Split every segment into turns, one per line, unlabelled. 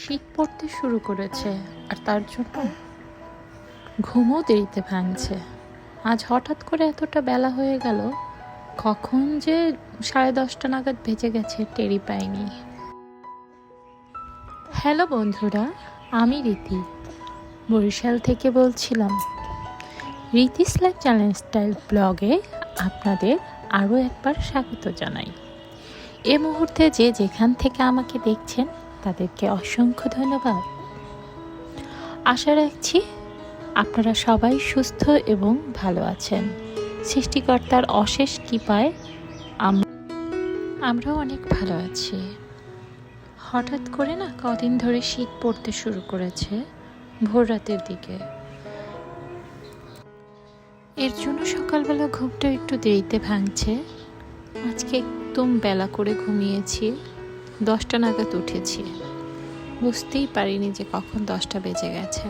শীত পড়তে শুরু করেছে আর তার জন্য ঘুমও দেরিতে ভাঙছে। আজ হঠাৎ করে এতটা বেলা হয়ে গেল, কখন যে সাড়ে দশটা নাগাদ বেজে গেছে টেরি পাইনি। হ্যালো বন্ধুরা, আমি রীতি। বরিশাল থেকে বলছিলাম রীতিস লাইফ চ্যালেঞ্জ স্টাইল ব্লগে আপনাদের আরও একবার স্বাগত জানাই। এ মুহূর্তে যে যেখান থেকে আমাকে দেখছেন তাদেরকে অসংখ্য ধন্যবাদ। আশা রাখছি আপনারা সবাই সুস্থ এবং ভালো আছেন। সৃষ্টিকর্তার অশেষ কৃপায় আম- আমরাও অনেক ভালো আছি। হঠাৎ করে না কদিন ধরে শীত পড়তে শুরু করেছে ভোর রাতের দিকে। এর জন্য সকালবেলা ঘুমটা একটু দেরিতে ভাঙছে। আজকে একদম বেলা করে ঘুমিয়েছি। দশটা নাগাদ উঠেছি। বুঝতেই পারিনি যে কখন দশটা বেজে গেছে।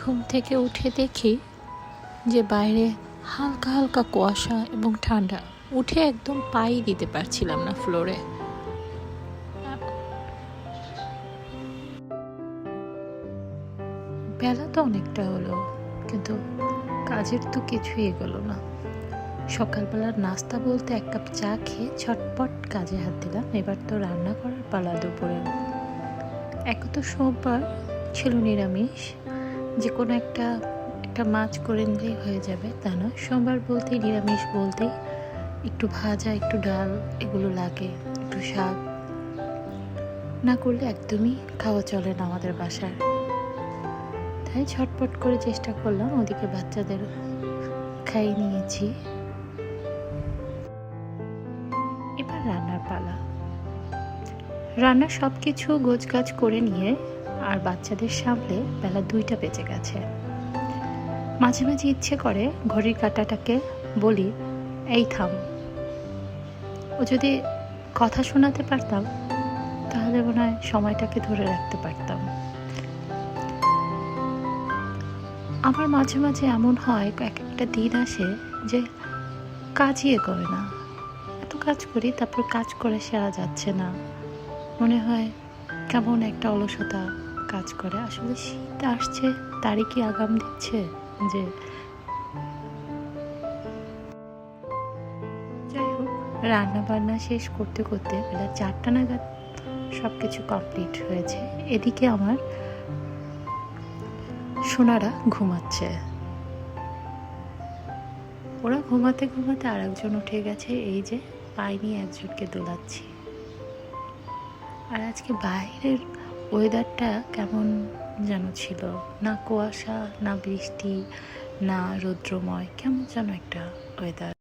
ঘুম থেকে উঠে দেখি যে বাইরে হালকা হালকা কুয়াশা এবং ঠান্ডা। উঠে একদম পাই দিতে পারছিলাম না ফ্লোরে। বেলা তো অনেকটা হলো, কিন্তু কাজের তো কিছুই এগোলো না। সকালবেলার নাস্তা বলতে এক কাপ চা খেয়ে ছটপট কাজে হাত দিলাম। এবার তো রান্না করার পালা দুপুরে। এক তো সোমবার ছিল নিরামিষ। যে কোনো একটা একটা মাছ করে নিলেই হয়ে যাবে, তা নয়। সোমবার বলতেই, নিরামিষ বলতেই একটু ভাজা, একটু ডাল, এগুলো লাগে, একটু শাক। না করলে একদমই খাওয়া চলে না আমাদের বাসায়। তাই ছটপট করে চেষ্টা করলাম, ওদিকে বাচ্চাদের খাইয়ে নিয়েছি। এবার রান্নার পালা। রান্না সব কিছু গোছগাছ করে নিয়ে আর বাচ্চাদের সামলে বেলা দুইটা বেজে গেছে। মাঝে মাঝে ইচ্ছে করে ঘড়ির কাঁটাটাকে বলি, এই থাম। ও যদি কথা শোনাতে পারতাম, তাহলে মনে হয় সময়টাকে ধরে রাখতে পারতাম। আমার মাঝে মাঝে এমন হয়, এক একটা দিন আসে যে কাজই করে না। এত কাজ করি, তারপর কাজ করে সেরা যাচ্ছে না। মনে হয় কেমন একটা অলসতা কাজ করে। আসলে শীত আসছে, তারই কি আগাম দিচ্ছে যে? যাই হোক রান্না বান্না শেষ করতে করতে বেলা চারটা নাগাদ সব কিছু কমপ্লিট হয়েছে। এদিকে আমার সোনারা ঘুমাচ্ছে। ওরা ঘুমাতে ঘুমাতে আর একজন উঠে গেছে, এই যে পাই নিয়ে একজনকে দোলাচ্ছি। আর আজকে বাইরের ওয়েদারটা কেমন যেন ছিল? না কুয়াশা, না বৃষ্টি, না রৌদ্রময়, কেমন যেন একটা ওয়েদার